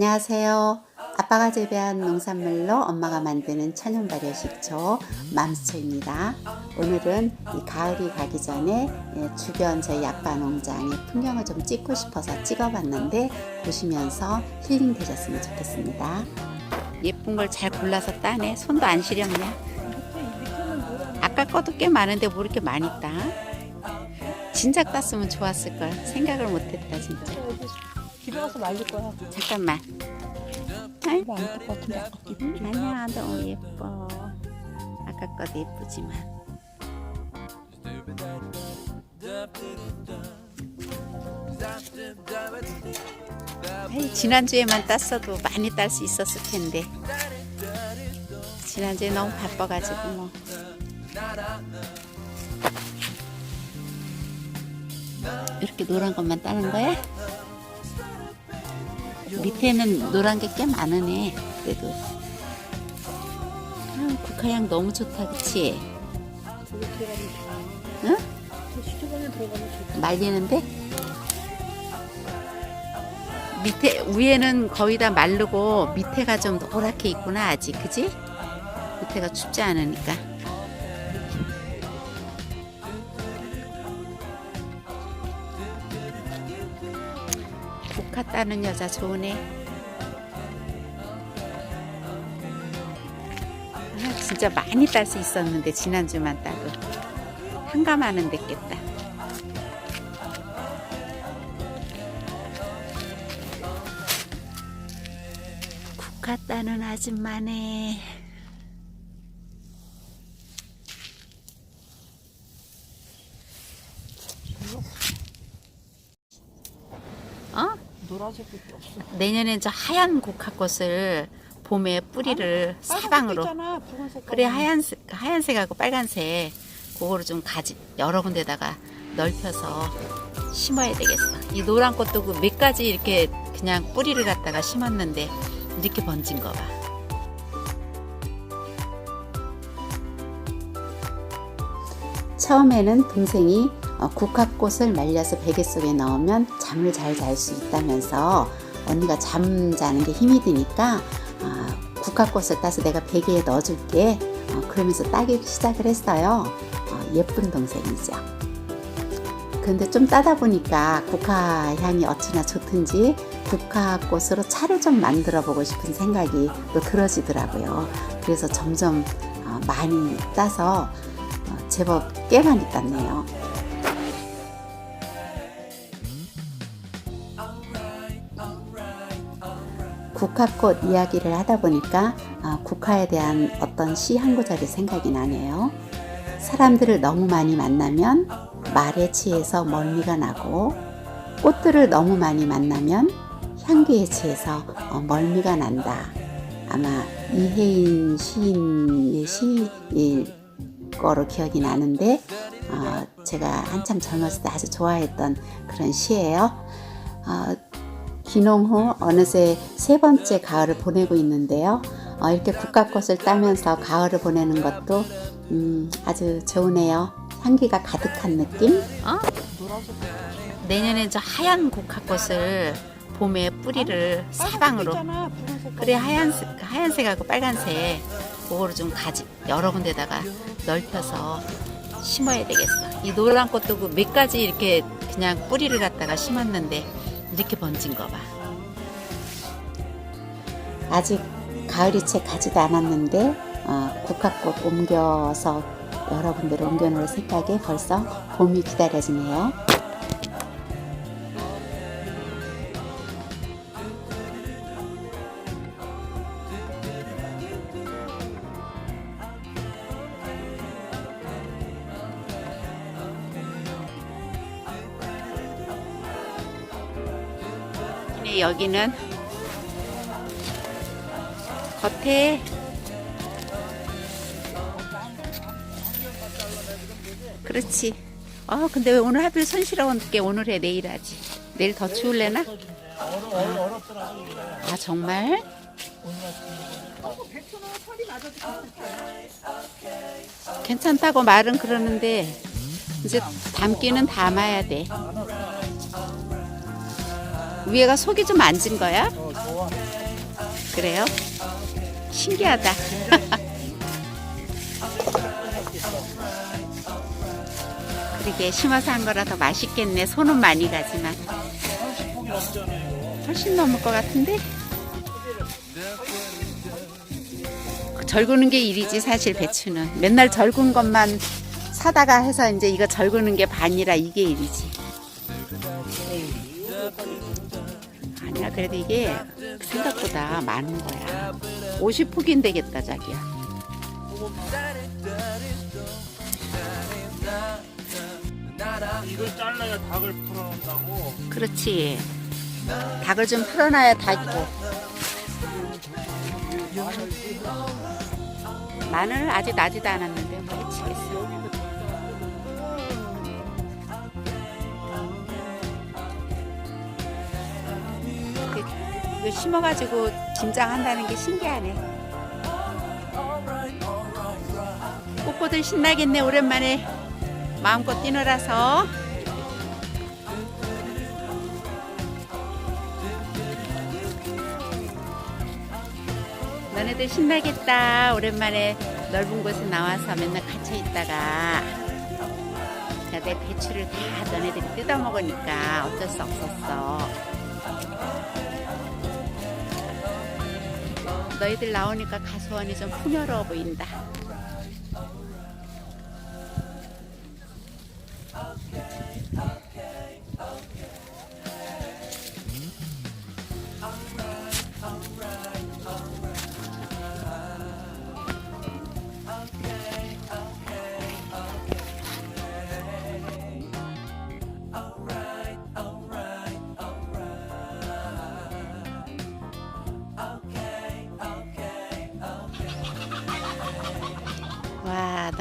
안녕하세요. 아빠가 재배한 농산물로 엄마가 만드는 천연 발효 식초 맘스초입니다. 오늘은 이 가을이 가기 전에 예, 주변 저희 아빠 농장의 풍경을 좀 찍고 싶어서 찍어봤는데 보시면서 힐링 되셨으면 좋겠습니다. 예쁜 걸 잘 골라서 따네. 손도 안 시렵냐? 아까 거도 꽤 많은데 뭐 이렇게 많이 따? 진작 땄으면 좋았을 걸. 생각을 못했다 진짜. 집에 가서 말릴 거야. 잠깐만. 안것 같은데. 아니야 너무 예뻐. 아까 거도 예쁘지만. 아이, 지난주에만 땄어도 많이 딸 수 있었을 텐데. 지난주에 너무 바빠가지고 뭐. 이렇게 노란 것만 따는 거야? 밑에는 노란 게 꽤 많으네. 그래도. 아, 국화향 너무 좋다, 그치? 응? 말리는데? 밑에, 위에는 거의 다 마르고 밑에가 좀 노랗게 있구나, 아직. 그지? 밑에가 춥지 않으니까. 국화 따는 여자 좋으네. 아, 진짜 많이 딸 수 있었는데 지난주만 따도 한가마는 됐겠다. 국화 따는 아줌마네. 노란색밖에 없어. 내년엔 저 하얀 국화꽃을 봄에 뿌리를 사방으로 있잖아. 붉은색. 그래 하얀색 하얀색하고 빨간색 그거를 좀 가지 여러 군데다가 넓혀서 심어야 되겠어. 이 노란 꽃도 그 몇 가지 이렇게 그냥 뿌리를 갖다가 심었는데 이렇게 번진 거 봐. 처음에는 동생이 어, 국화꽃을 말려서 베개 속에 넣으면 잠을 잘 잘 수 있다면서 언니가 잠 자는 게 힘이 드니까 아, 국화꽃을 따서 내가 베개에 넣어줄게. 어, 그러면서 따기 시작을 했어요. 어, 예쁜 동생이죠. 근데 좀 따다 보니까 국화 향이 어찌나 좋든지 국화꽃으로 차를 좀 만들어 보고 싶은 생각이 또 들어지더라고요. 그래서 점점 어, 많이 따서 어, 제법 꽤 많이 땄네요. 국화꽃 이야기를 하다 보니까 아, 국화에 대한 어떤 시 한 구절이 생각이 나네요. 사람들을 너무 많이 만나면 말에 취해서 멀미가 나고 꽃들을 너무 많이 만나면 향기에 취해서 어, 멀미가 난다. 아마 이혜인 시인의 시일 거로 기억이 나는데 어, 제가 한참 젊었을 때 아주 좋아했던 그런 시예요. 어, 귀농 후 어느새 세 번째 가을을 보내고 있는데요. 어, 이렇게 국화꽃을 따면서 가을을 보내는 것도 음, 아주 좋으네요. 향기가 가득한 느낌. 어? 내년엔 저 하얀 국화꽃을 봄에 뿌리를 사방으로. 그래 하얀색 하얀색하고 빨간색 그거를 좀 가지 여러 군데다가 넓혀서 심어야 되겠어. 이 노란 꽃도 그 몇 가지 이렇게 그냥 뿌리를 갖다가 심었는데 이렇게 번진 거 봐. 아직 가을이 채 가지도 않았는데 어, 국화꽃 옮겨서 여러 군데로 옮겨놓을 생각에 벌써 봄이 기다려지네요. 네, 여기는 겉에 그렇지. 어 근데 왜 오늘 하필 손실어게 오늘 해 내일 하지. 내일 더 추울래나? 아 정말? 괜찮다고 말은 그러는데 이제 담기는 담아야 돼. 위에가 속이 좀 앉은 거야? 어. 그래요? 신기하다. 그러게 심어서 한 거라 더 맛있겠네. 손은 많이 가지만 30폭이 넘잖아요. 훨씬 넘을 것 같은데? 절구는 게 일이지 사실 배추는 맨날 절군 것만 사다가 해서 이제 이거 절구는 게 반이라 이게 일이지. 아니야 그래도 이게 생각보다 많은 거야. 50폭인 되겠다 자기야. 이걸 잘라야 닭을 풀어놓는다고. 그렇지. 닭을 좀 풀어놔야 닭이고. 마늘 아직 나지도 않았는데 뭐 해치겠어. 이거 심어가지고 김장한다는 게 신기하네. 꽃보들 신나겠네 오랜만에 마음껏 뛰놀아서. 너네들 신나겠다. 오랜만에 넓은 곳에 나와서 맨날 갇혀 있다가. 자, 내 배추를 다 너네들이 뜯어 먹으니까 어쩔 수 없었어. 너희들 나오니까 가수원이 좀 풍요로워 보인다.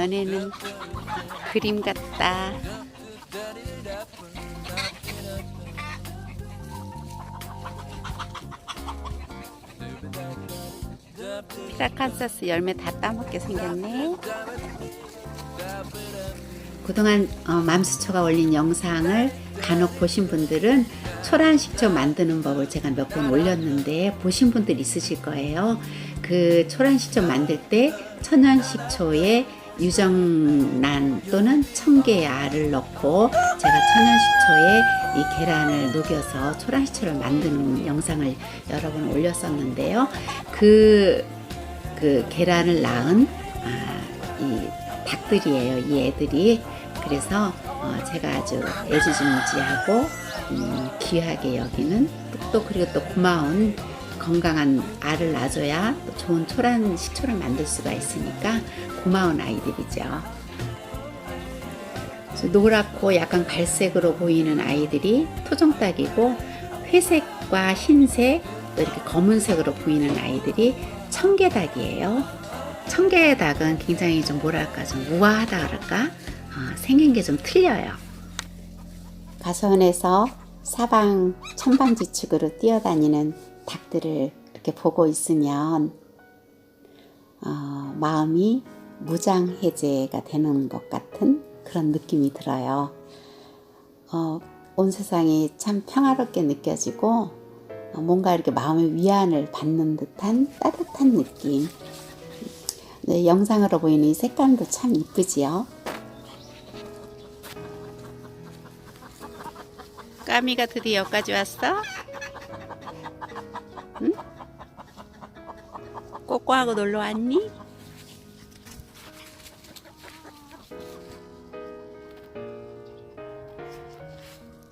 와, 너네는 그림 같다. 피라칸사스 열매 다 따먹게 생겼네. 그동안 어, 맘수초가 올린 영상을 간혹 보신 분들은 초란 식초 만드는 법을 제가 몇 번 올렸는데 보신 분들 있으실 거예요. 그 초란 식초 만들 때 천연 식초에 유정란 또는 청개의 알을 넣고 제가 천연 식초에 이 계란을 녹여서 초란 식초를 만드는 영상을 여러 번 올렸었는데요. 그, 그 계란을 낳은 아, 이 닭들이에요. 이 애들이 그래서 어, 제가 아주 애지중지하고 음, 귀하게 여기는 또, 또 그리고 또 고마운 건강한 알을 낳아줘야 또 좋은 초란 식초를 만들 수가 있으니까 고마운 아이들이죠. 노랗고 약간 갈색으로 보이는 아이들이 토종닭이고 회색과 흰색 또 이렇게 검은색으로 보이는 아이들이 청개닭이에요. 청개닭은 굉장히 좀 뭐랄까 좀 우아하다 그럴까 어, 생긴 게 좀 틀려요. 가서원에서 사방 천방지축으로 뛰어다니는 닭들을 이렇게 보고 있으면 어, 마음이 무장해제가 되는 것 같은 그런 느낌이 들어요. 어, 온 세상이 참 평화롭게 느껴지고 어, 뭔가 이렇게 마음의 위안을 받는 듯한 따뜻한 느낌. 네, 영상으로 보이는 이 색감도 참 이쁘지요. 까미가 드디어 여기까지 왔어? 꼬꼬하고 놀러 왔니?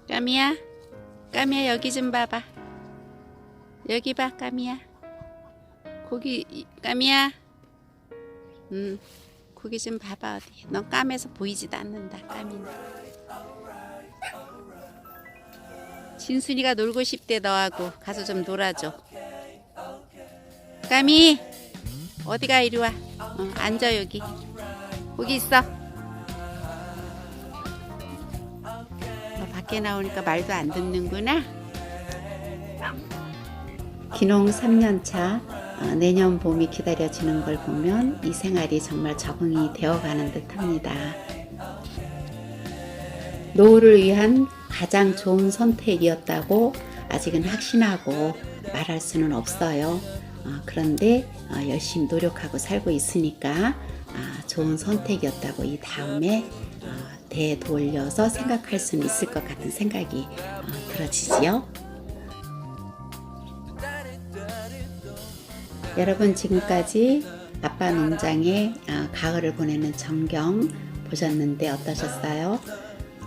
까미야, 까미야 여기 좀 봐봐. 여기 봐, 까미야. 고기, 이- 까미야. 음, 고기 좀 봐봐 어디. 넌 까매서 보이지도 않는다, 까미는. 진순이가 놀고 싶대 너하고 가서 좀 놀아줘. 까미 어디가 이리 와. 어, 앉아 여기. 거기 있어. 너 밖에 나오니까 말도 안 듣는구나. 기농 3년차 어, 내년 봄이 기다려지는 걸 보면 이 생활이 정말 적응이 되어가는 듯합니다. 노후를 위한 가장 좋은 선택이었다고 아직은 확신하고 말할 수는 없어요. 어, 그런데 어, 열심히 노력하고 살고 있으니까 아, 좋은 선택이었다고 이 다음에 어, 되돌려서 생각할 수는 있을 것 같은 생각이 어, 들어지지요. 여러분 지금까지 아빠 농장에 아, 가을을 보내는 전경 보셨는데 어떠셨어요?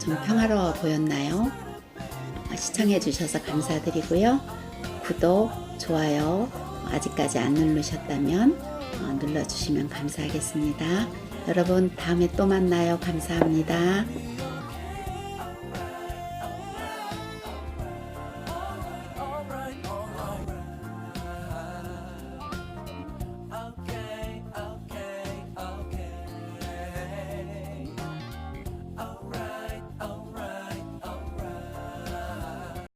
좀 평화로워 보였나요? 아, 시청해 주셔서 감사드리고요. 구독, 좋아요 아직까지 안 누르셨다면 어, 눌러주시면 감사하겠습니다. 여러분 다음에 또 만나요. 감사합니다.